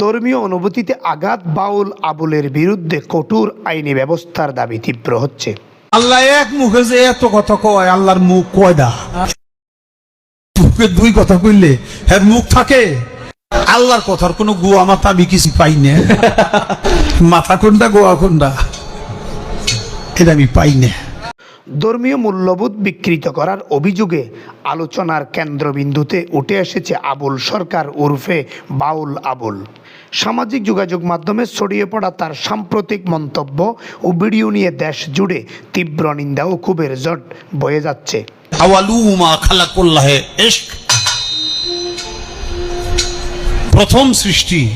ধর্মীয় অনুভূতিতে আঘাত বাউল আবুলের বিরুদ্ধে কঠোর আইনি ব্যবস্থার দাবি তীব্র হচ্ছে। আল্লাহ এক মুখে যে এত কথা কয়, আল্লাহর মুখ কয়দা মুখে দুই কথা কইলে হ্যাঁ মুখ থাকে। আল্লাহর কথার কোনো গোয়া মাথা আমি কিছু পাই না। মাথা কোনটা, গোয়া কোনটা? এটা আমি পাই না। ধর্মীয় মূল্যবোধ বিকৃত করার অভিযোগে আলোচনার কেন্দ্রবিন্দুতে উঠে এসেছে আবুল সরকার ওরফে বাউল আবুল। সামাজিক যোগাযোগ মাধ্যমে ছড়িয়ে পড়া তার সাম্প্রতিক মন্তব্য ও ভিডিও নিয়ে দেশ জুড়ে তীব্র নিন্দা ও ক্ষোভের জট বয়ে যাচ্ছে। প্রথম সৃষ্টি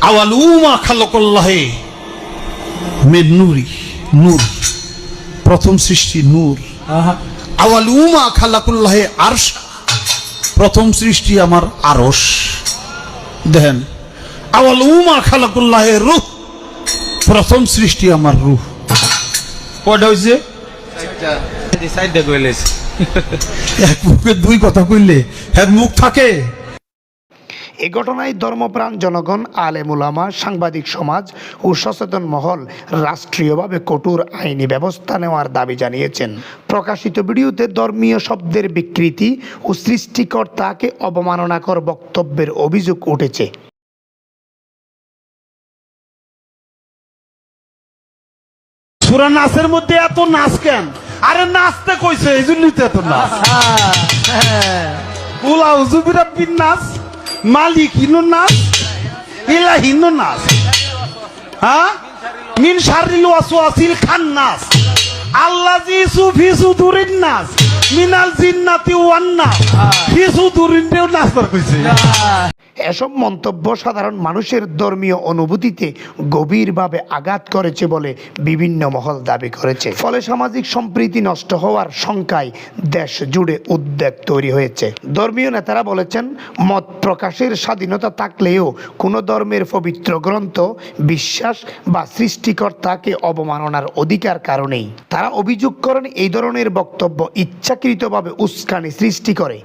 আওয়ালুমা খালাকুল্লাহে মে নূরি। প্রথম সৃষ্টি নূর। আওয়ালুমা খালাকুল্লাহে আরশ। প্রথম সৃষ্টি আমার আরশ। দেখেন আওয়ালুমা খালাকুল্লাহে রূহ। প্রথম সৃষ্টি আমার রূহ। কয়টা হয়েছে এক মুখে দুই কথা কইলে হ্যাঁ মুখ থাকে। এ ঘটনায় ধর্মপ্রাণ জনগণ আলেমুলামা সাংবাদিক সমাজ ও সচেতন মহল রাষ্ট্রীয়ভাবে কঠোর আইনি ব্যবস্থা নেওয়ার দাবি জানিয়েছেন। প্রকাশিত ভিডিওতে ধর্মীয় শব্দের বিকৃতি ও সৃষ্টিকর্তাকে অবমাননাকর বক্তব্যের অভিযোগ উঠেছে। সুরা নাচের মধ্যে এত নাচ কেন? আরে নাচতে কইছে এই জন্যই তো এত নাচ। উলা হুজুবিরা বিন নাচ মালিক হিন্দুর নাস ইলা হিন্দুর নাস হ্যাঁ? মিন শারিল ওয়াসওয়াসিল খান নাচ আল্লাহ জি সুফি সুদুরিন নাস। মিনাল জিন্নাতি ওয়ান নাচ ফি সুদুরিন নাচ কইছে। এসব মন্তব্য সাধারণ মানুষের ধর্মীয় অনুভূতিতে গভীরভাবে আঘাত করেছে বলে বিভিন্ন মহল দাবি করেছে। ফলে সামাজিক সম্প্রীতি নষ্ট হওয়ার শঙ্কায় দেশ জুড়ে উদ্বেগ তৈরি হয়েছে। ধর্মীয় নেতারা বলেছেন, মত প্রকাশের স্বাধীনতা থাকলেও কোনো ধর্মের পবিত্র গ্রন্থ, বিশ্বাস বা সৃষ্টিকর্তাকে অবমাননার অধিকার কারণেই। তারা অভিযোগ করেন, এই ধরনের বক্তব্য ইচ্ছাকৃতভাবে উস্কানি সৃষ্টি করে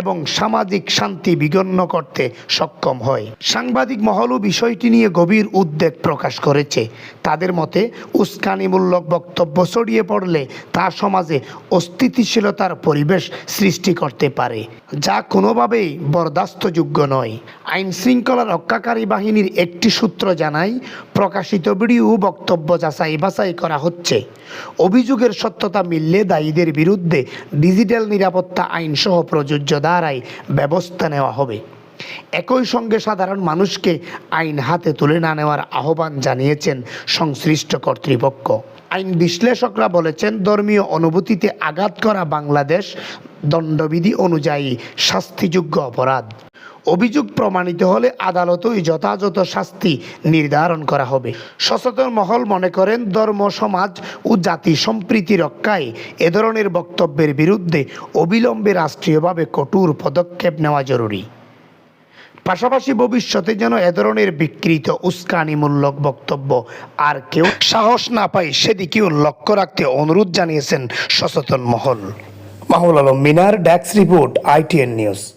এবং সামাজিক শান্তি বিঘন্ন করতে সক্ষম হয়। সাংবাদিক মহলও বিষয়টি নিয়ে গভীর উদ্বেগ প্রকাশ করেছে। তাদের মতে, উস্কানিমূলক বক্তব্য ছড়িয়ে পড়লে তা সমাজে অস্থিতিশীলতার পরিবেশ সৃষ্টি করতে পারে, যা কোনোভাবেই বরদাস্তযোগ্য নয়। আইন শৃঙ্খলা রক্ষাকারী বাহিনীর একটি সূত্র জানায়, প্রকাশিত ভিডিও বক্তব্য যাচাই বাছাই করা হচ্ছে। অভিযোগের সত্যতা মিললে দায়ীদের বিরুদ্ধে ডিজিটাল নিরাপত্তা আইনসহ প্রযোজ্য দ্বারাই ব্যবস্থা নেওয়া হবে। একই সঙ্গে সাধারণ মানুষকে আইন হাতে তুলে না নেওয়ার আহ্বান জানিয়েছেন সংশ্লিষ্ট কর্তৃপক্ষ। আইন বিশ্লেষকরা বলেছেন, ধর্মীয় অনুভূতিতে আঘাত করা বাংলাদেশ দণ্ডবিধি অনুযায়ী শাস্তিযোগ্য অপরাধ। অভিযোগ প্রমাণিত হলে আদালতই যথাযথ শাস্তি নির্ধারণ করা হবে। সচেতন মহল মনে করেন, ধর্ম, সমাজ ও জাতি সম্প্রীতি রক্ষায় এ ধরনের বক্তব্যের বিরুদ্ধে অবিলম্বে রাষ্ট্রীয়ভাবে কঠোর পদক্ষেপ নেওয়া জরুরি। পাশাপাশি ভবিষ্যতে যেন এ ধরনের বিকৃত উস্কানিমূলক বক্তব্য আর কেউ সাহস না পায় সেদিকেও লক্ষ্য রাখতে অনুরোধ জানিয়েছেন সচেতন মহল। মাহুল আলম, মিনার ড্যাক্স রিপোর্ট, আইটিএন নিউজ।